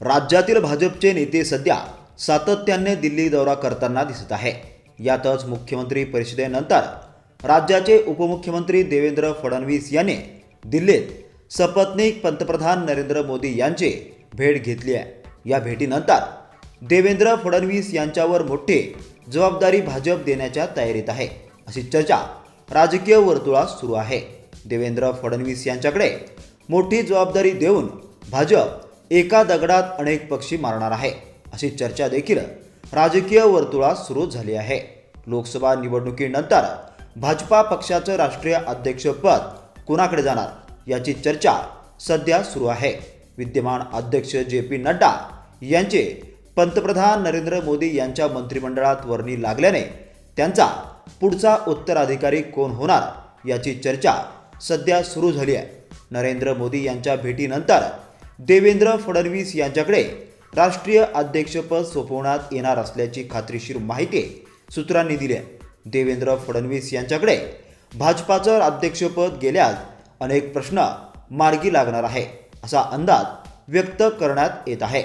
राज्यातील भाजपचे नेते सध्या सातत्याने दिल्ली दौरा करताना दिसत आहे. यातच मुख्यमंत्री परिषदेनंतर राज्याचे उपमुख्यमंत्री देवेंद्र फडणवीस यांनी दिल्लीत सपत्नीक पंतप्रधान नरेंद्र मोदी यांची भेट घेतली आहे. या भेटीनंतर देवेंद्र फडणवीस यांच्यावर मोठी जबाबदारी भाजप देण्याच्या तयारीत आहे. अशी चर्चा राजकीय वर्तुळात सुरू आहे. देवेंद्र फडणवीस यांच्याकडे मोठी जबाबदारी देऊन भाजप एका दगडात अनेक पक्षी मारणार आहे. अशी चर्चा देखील राजकीय वर्तुळात सुरू झाली आहे. लोकसभा निवडणुकीनंतर भाजपा पक्षाचं राष्ट्रीय अध्यक्षपद कुणाकडे जाणार याची चर्चा सध्या सुरू आहे. विद्यमान अध्यक्ष जे पी नड्डा यांचे पंतप्रधान नरेंद्र मोदी यांच्या मंत्रिमंडळात वर्णी लागल्याने त्यांचा पुढचा उत्तराधिकारी कोण होणार याची चर्चा सध्या सुरू झाली आहे. नरेंद्र मोदी यांच्या भेटीनंतर देवेंद्र फडणवीस यांच्याकडे राष्ट्रीय अध्यक्षपद सोपवण्यात येणार असल्याची खात्रीशीर माहिती सूत्रांनी दिली आहे. देवेंद्र फडणवीस यांच्याकडे भाजपाचं अध्यक्षपद गेल्यास अनेक प्रश्न मार्गी लागणार आहे असा अंदाज व्यक्त करण्यात येत आहे.